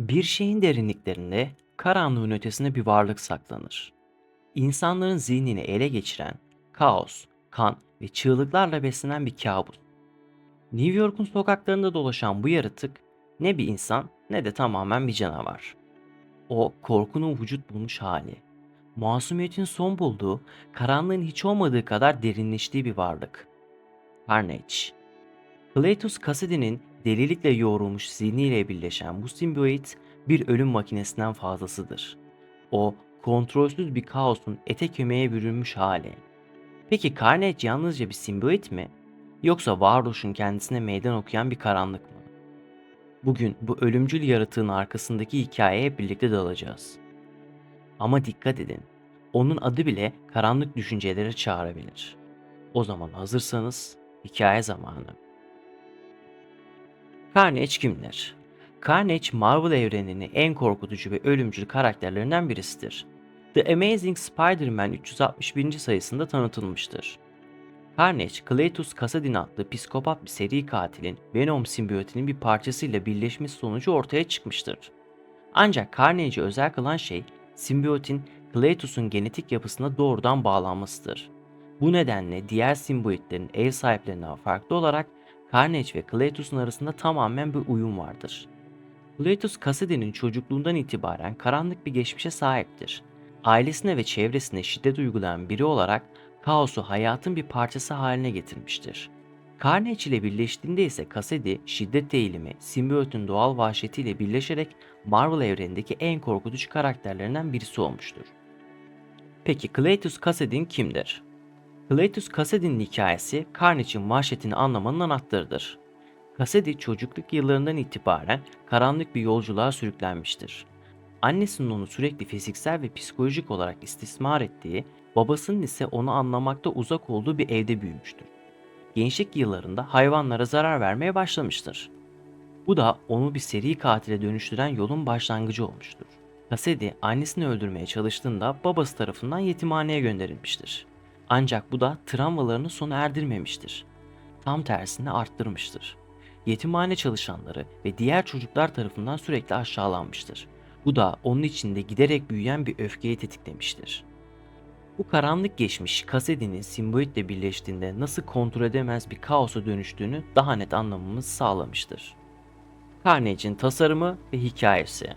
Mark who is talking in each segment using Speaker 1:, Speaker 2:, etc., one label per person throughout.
Speaker 1: Bir şeyin derinliklerinde karanlığın ötesinde bir varlık saklanır. İnsanların zihnini ele geçiren, kaos, kan ve çığlıklarla beslenen bir kabus. New York'un sokaklarında dolaşan bu yaratık ne bir insan ne de tamamen bir canavar. O korkunun vücut bulmuş hali. Masumiyetin son bulduğu, karanlığın hiç olmadığı kadar derinleştiği bir varlık. Carnage. Cletus Cassidy'nin delilikle yoğrulmuş zihniyle birleşen bu simbiyoit bir ölüm makinesinden fazlasıdır. O kontrolsüz bir kaosun ete kemiğe bürünmüş hali. Peki Carnage yalnızca bir simbiyoit mi? Yoksa varoluşun kendisine meydan okuyan bir karanlık mı? Bugün bu ölümcül yaratığın arkasındaki hikayeye birlikte dalacağız. Ama dikkat edin, onun adı bile karanlık düşünceleri çağırabilir. O zaman hazırsanız hikaye zamanı. Carnage kimdir? Carnage Marvel evreninin en korkutucu ve ölümcül karakterlerinden birisidir. The Amazing Spider-Man 361. sayısında tanıtılmıştır. Carnage, Cletus Kassadin adlı psikopat bir seri katilin Venom simbiyotinin bir parçasıyla birleşmesi sonucu ortaya çıkmıştır. Ancak Carnage'i özel kılan şey, simbiyotin Cletus'un genetik yapısına doğrudan bağlanmasıdır. Bu nedenle diğer simbiyoitlerin ev sahiplerinden farklı olarak Carnage ve Cletus'un arasında tamamen bir uyum vardır. Cletus Cassidy'nin çocukluğundan itibaren karanlık bir geçmişe sahiptir. Ailesine ve çevresine şiddet uygulayan biri olarak kaosu hayatın bir parçası haline getirmiştir. Carnage ile birleştiğinde ise Cassidy şiddet eğilimi, simbiyotun doğal vahşetiyle birleşerek Marvel evrenindeki en korkutucu karakterlerinden birisi olmuştur. Peki Cletus Cassidy kimdir? Cletus Cassidy'nin hikayesi Carnage'in vahşetini anlamanın anahtarıdır. Cassidy çocukluk yıllarından itibaren karanlık bir yolculuğa sürüklenmiştir. Annesinin onu sürekli fiziksel ve psikolojik olarak istismar ettiği, babasının ise onu anlamakta uzak olduğu bir evde büyümüştür. Gençlik yıllarında hayvanlara zarar vermeye başlamıştır. Bu da onu bir seri katile dönüştüren yolun başlangıcı olmuştur. Cassidy annesini öldürmeye çalıştığında babası tarafından yetimhaneye gönderilmiştir. Ancak bu da travmalarını sona erdirmemiştir. Tam tersine arttırmıştır. Yetimhane çalışanları ve diğer çocuklar tarafından sürekli aşağılanmıştır. Bu da onun içinde giderek büyüyen bir öfkeyi tetiklemiştir. Bu karanlık geçmiş Kasedi'nin simboitle birleştiğinde nasıl kontrol edemez bir kaosa dönüştüğünü daha net anlamamızı sağlamıştır. Carnage'in tasarımı ve hikayesi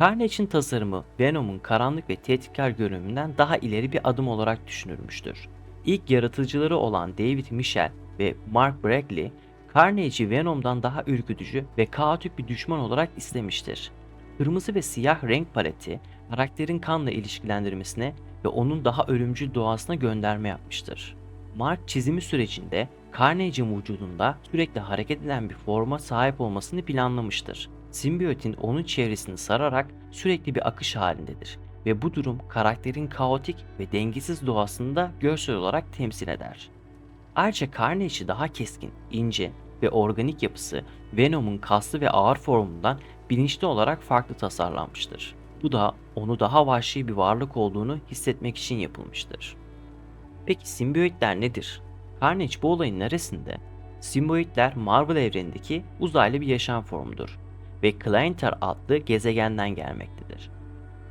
Speaker 1: Carnage'in tasarımı Venom'un karanlık ve tehditkar görünümünden daha ileri bir adım olarak düşünülmüştür. İlk yaratıcıları olan David Michel ve Mark Brackley, Carnage'i Venom'dan daha ürkütücü ve kaotik bir düşman olarak istemiştir. Kırmızı ve siyah renk paleti, karakterin kanla ilişkilendirmesine ve onun daha ölümcül doğasına gönderme yapmıştır. Mark çizimi sürecinde Carnage'in vücudunda sürekli hareket eden bir forma sahip olmasını planlamıştır. Simbiyotin onun çevresini sararak sürekli bir akış halindedir ve bu durum karakterin kaotik ve dengesiz doğasını da görsel olarak temsil eder. Ayrıca Carnage'i daha keskin, ince ve organik yapısı Venom'un kaslı ve ağır formundan bilinçli olarak farklı tasarlanmıştır. Bu da onu daha vahşi bir varlık olduğunu hissetmek için yapılmıştır. Peki simbiyoitler nedir? Carnage bu olayın neresinde? Simbiyoitler Marvel evrenindeki uzaylı bir yaşam formudur ve Kleinter adlı gezegenden gelmektedir.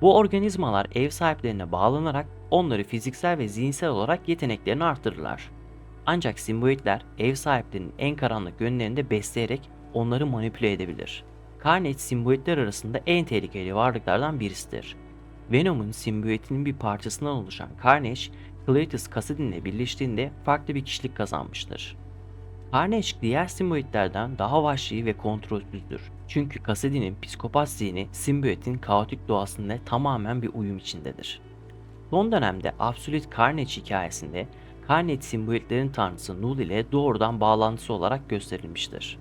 Speaker 1: Bu organizmalar ev sahiplerine bağlanarak onları fiziksel ve zihinsel olarak yeteneklerini artırırlar. Ancak simbiyoitler ev sahiplerinin en karanlık yönlerini de besleyerek onları manipüle edebilir. Carnage simbiyoitler arasında en tehlikeli varlıklardan birisidir. Venom'un simbiyoitinin bir parçasından oluşan Carnage, Cletus Kassadin ile birleştiğinde farklı bir kişilik kazanmıştır. Carnage diğer simbiyoitlerden daha vahşi ve kontrolsüzdür. Çünkü Kassadin'in psikopat zihni simbiyotin kaotik doğasında tamamen bir uyum içindedir. Son dönemde Absolute Carnage hikayesinde Carnage simbiyoitlerin tanrısı Null ile doğrudan bağlantısı olarak gösterilmiştir.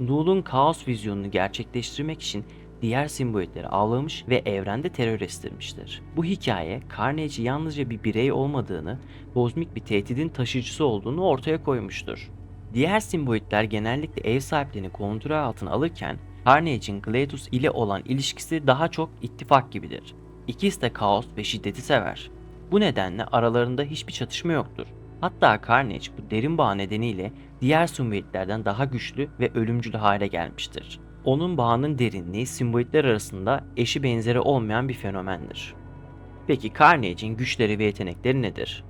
Speaker 1: Null'un kaos vizyonunu gerçekleştirmek için diğer simbolikleri avlamış ve evrende terör estirmiştir. Bu hikaye Carnage'i yalnızca bir birey olmadığını, kozmik bir tehdidin taşıyıcısı olduğunu ortaya koymuştur. Diğer simbolikler genellikle ev sahiplerini kontrol altına alırken Carnage'in Gladus ile olan ilişkisi daha çok ittifak gibidir. İkisi de kaos ve şiddeti sever. Bu nedenle aralarında hiçbir çatışma yoktur. Hatta Carnage bu derin bağ nedeniyle diğer simboliklerden daha güçlü ve ölümcül hale gelmiştir. Onun bağının derinliği simboidler arasında eşi benzeri olmayan bir fenomendir. Peki Carnage'in güçleri ve yetenekleri nedir?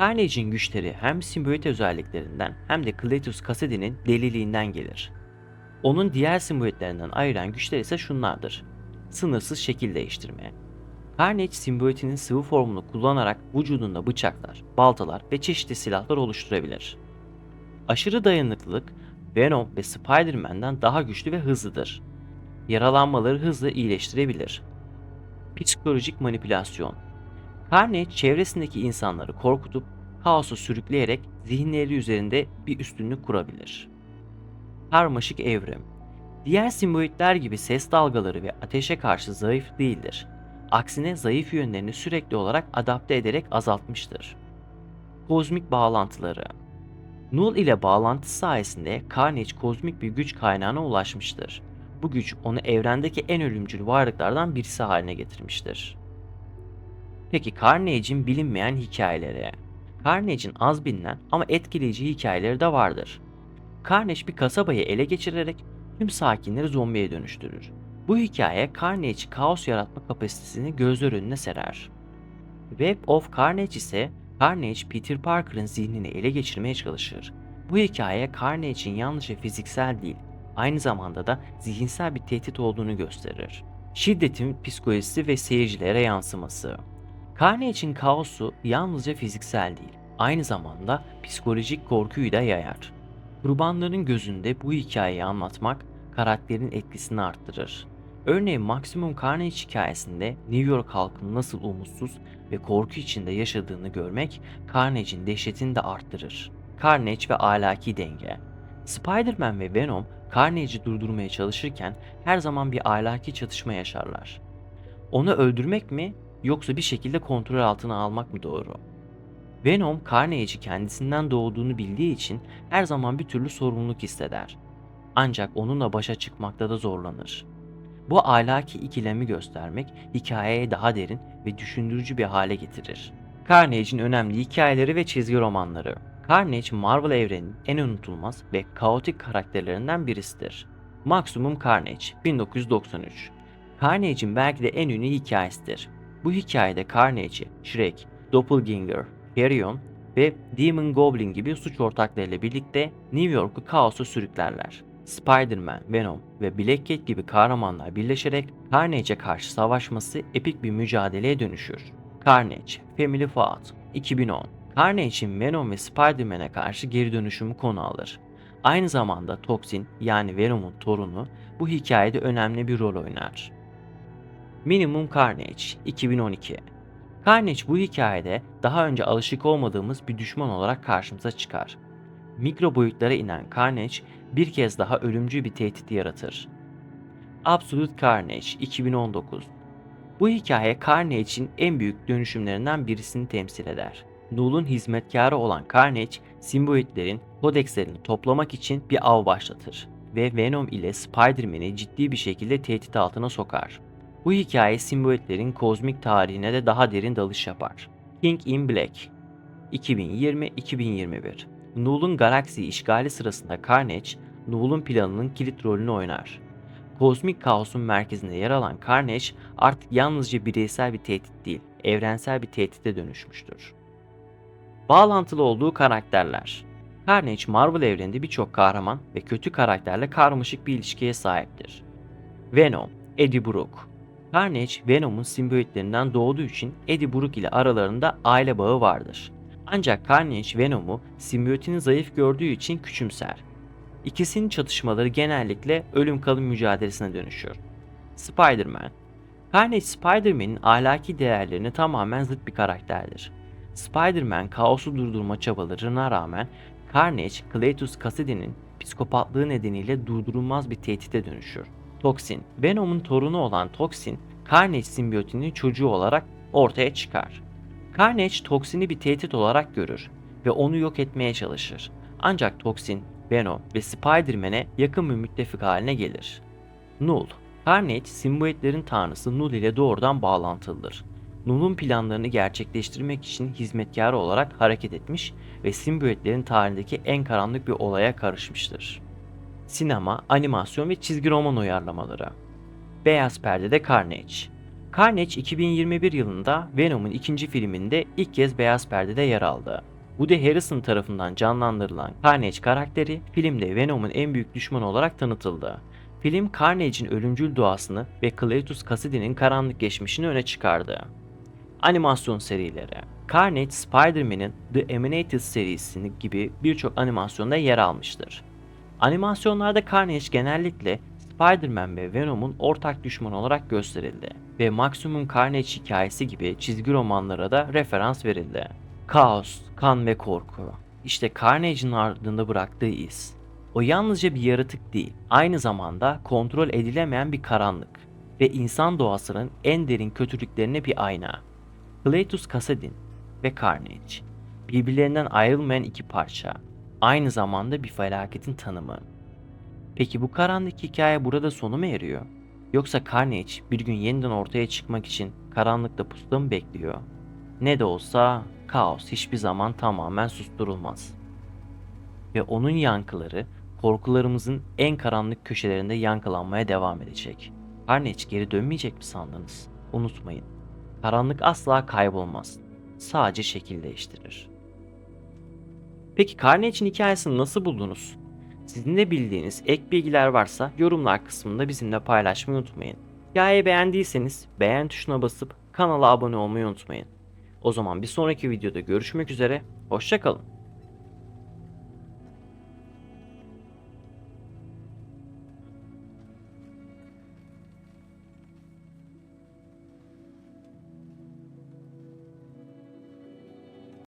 Speaker 1: Carnage'in güçleri hem simboid özelliklerinden hem de Cletus Cassidy'nin deliliğinden gelir. Onun diğer simboidlerinden ayıran güçler ise şunlardır. Sınırsız şekil değiştirme. Carnage simboidinin sıvı formunu kullanarak vücudunda bıçaklar, baltalar ve çeşitli silahlar oluşturabilir. Aşırı dayanıklılık Venom ve Spider-Man'den daha güçlü ve hızlıdır. Yaralanmaları hızlı iyileştirebilir. Psikolojik manipülasyon Carnage çevresindeki insanları korkutup kaosu sürükleyerek zihinleri üzerinde bir üstünlük kurabilir. Karmaşık evrim Diğer simboidler gibi ses dalgaları ve ateşe karşı zayıf değildir. Aksine zayıf yönlerini sürekli olarak adapte ederek azaltmıştır. Kozmik bağlantıları Null ile bağlantı sayesinde Carnage kozmik bir güç kaynağına ulaşmıştır. Bu güç onu evrendeki en ölümcül varlıklardan birisi haline getirmiştir. Peki Carnage'in bilinmeyen hikayeleri. Carnage'in az bilinen ama etkileyici hikayeleri de vardır. Carnage bir kasabayı ele geçirerek tüm sakinleri zombiye dönüştürür. Bu hikaye Carnage kaos yaratma kapasitesini gözler önüne serer. Web of Carnage ise Carnage Peter Parker'ın zihnini ele geçirmeye çalışır. Bu hikaye Carnage'in yalnızca fiziksel değil, aynı zamanda da zihinsel bir tehdit olduğunu gösterir. Şiddetin psikolojisi ve seyircilere yansıması. Carnage'in kaosu yalnızca fiziksel değil, aynı zamanda psikolojik korkuyu da yayar. Kurbanların gözünde bu hikayeyi anlatmak karakterin etkisini arttırır. Örneğin Maximum Carnage hikayesinde New York halkının nasıl umutsuz ve korku içinde yaşadığını görmek Carnage'in dehşetini de arttırır. Carnage ve ahlaki denge Spider-Man ve Venom Carnage'i durdurmaya çalışırken her zaman bir ahlaki çatışma yaşarlar. Onu öldürmek mi yoksa bir şekilde kontrol altına almak mı doğru? Venom Carnage'i kendisinden doğduğunu bildiği için her zaman bir türlü sorumluluk hisseder. Ancak onunla başa çıkmakta da zorlanır. Bu ahlaki ikilemi göstermek hikayeye daha derin ve düşündürücü bir hale getirir. Carnage'in önemli hikayeleri ve çizgi romanları. Carnage, Marvel evreninin en unutulmaz ve kaotik karakterlerinden birisidir. Maximum Carnage 1993 Carnage'in belki de en ünlü hikayesidir. Bu hikayede Carnage'i, Shrek, Doppelganger, Carrion ve Demon Goblin gibi suç ortaklarıyla birlikte New York'u kaosa sürüklerler. Spider-Man, Venom ve Black Cat gibi kahramanlar birleşerek Carnage'e karşı savaşması epik bir mücadeleye dönüşür. Carnage, Family Feud 2010 Carnage'in Venom ve Spider-Man'e karşı geri dönüşümü konu alır. Aynı zamanda Toxin yani Venom'un torunu bu hikayede önemli bir rol oynar. Minimum Carnage 2012 Carnage bu hikayede daha önce alışık olmadığımız bir düşman olarak karşımıza çıkar. Mikro boyutlara inen Carnage bir kez daha ölümcül bir tehdit yaratır. Absolute Carnage 2019 Bu hikaye Carnage'in en büyük dönüşümlerinden birisini temsil eder. Null'un hizmetkarı olan Carnage, simboidlerin kodekslerini toplamak için bir av başlatır ve Venom ile Spider-Man'i ciddi bir şekilde tehdit altına sokar. Bu hikaye simboidlerin kozmik tarihine de daha derin dalış yapar. King in Black 2020-2021 Null'un galaksi işgali sırasında Carnage, Null'un planının kilit rolünü oynar. Kozmik kaosun merkezinde yer alan Carnage artık yalnızca bireysel bir tehdit değil, evrensel bir tehdite dönüşmüştür. Bağlantılı olduğu karakterler Carnage Marvel evreninde birçok kahraman ve kötü karakterle karmaşık bir ilişkiye sahiptir. Venom, Eddie Brock Carnage, Venom'un simbiyotlerinden doğduğu için Eddie Brock ile aralarında aile bağı vardır. Ancak Carnage Venom'u simbiyotini zayıf gördüğü için küçümser. İkisinin çatışmaları genellikle ölüm kalım mücadelesine dönüşür. Spider-Man Carnage Spider-Man'in ahlaki değerlerine tamamen zıt bir karakterdir. Spider-Man kaosu durdurma çabalarına rağmen Carnage, Cletus Cassidy'nin psikopatlığı nedeniyle durdurulmaz bir tehdite dönüşür. Toxin, Venom'un torunu olan Toxin, Carnage simbiyotinin çocuğu olarak ortaya çıkar. Carnage Toxin'i bir tehdit olarak görür ve onu yok etmeye çalışır. Ancak Toxin, Venom ve Spider-Man'e yakın bir müttefik haline gelir. Null Carnage, simboidlerin tanrısı Null ile doğrudan bağlantılıdır. Null'un planlarını gerçekleştirmek için hizmetkarı olarak hareket etmiş ve simboidlerin tarihindeki en karanlık bir olaya karışmıştır. Sinema, animasyon ve çizgi roman uyarlamaları. Beyaz Perde'de Carnage. Carnage 2021 yılında Venom'un ikinci filminde ilk kez beyaz perdede yer aldı. Woody Harrelson tarafından canlandırılan Carnage karakteri filmde Venom'un en büyük düşmanı olarak tanıtıldı. Film Carnage'in ölümcül doğasını ve Cletus Cassidy'nin karanlık geçmişini öne çıkardı. Animasyon serileri Carnage, Spider-Man'in The Animated serisini gibi birçok animasyonda yer almıştır. Animasyonlarda Carnage genellikle Spider-Man ve Venom'un ortak düşmanı olarak gösterildi ve Maximum Carnage hikayesi gibi çizgi romanlara da referans verildi. Kaos, kan ve korku. İşte Carnage'in ardında bıraktığı iz. O yalnızca bir yaratık değil, aynı zamanda kontrol edilemeyen bir karanlık ve insan doğasının en derin kötülüklerine bir ayna. Cletus Kassadin ve Carnage birbirlerinden ayrılmayan iki parça. Aynı zamanda bir felaketin tanımı. Peki bu karanlık hikaye burada sonu mu eriyor? Yoksa Carnage bir gün yeniden ortaya çıkmak için karanlıkta pusuda mı bekliyor? Ne de olsa kaos hiçbir zaman tamamen susturulmaz. Ve onun yankıları korkularımızın en karanlık köşelerinde yankılanmaya devam edecek. Carnage geri dönmeyecek mi sandınız? Unutmayın. Karanlık asla kaybolmaz. Sadece şekil değiştirir. Peki Carnage'in hikayesini nasıl buldunuz? Sizin de bildiğiniz ek bilgiler varsa yorumlar kısmında bizimle paylaşmayı unutmayın. Hikayeyi beğendiyseniz beğen tuşuna basıp kanala abone olmayı unutmayın. O zaman bir sonraki videoda görüşmek üzere, hoşçakalın.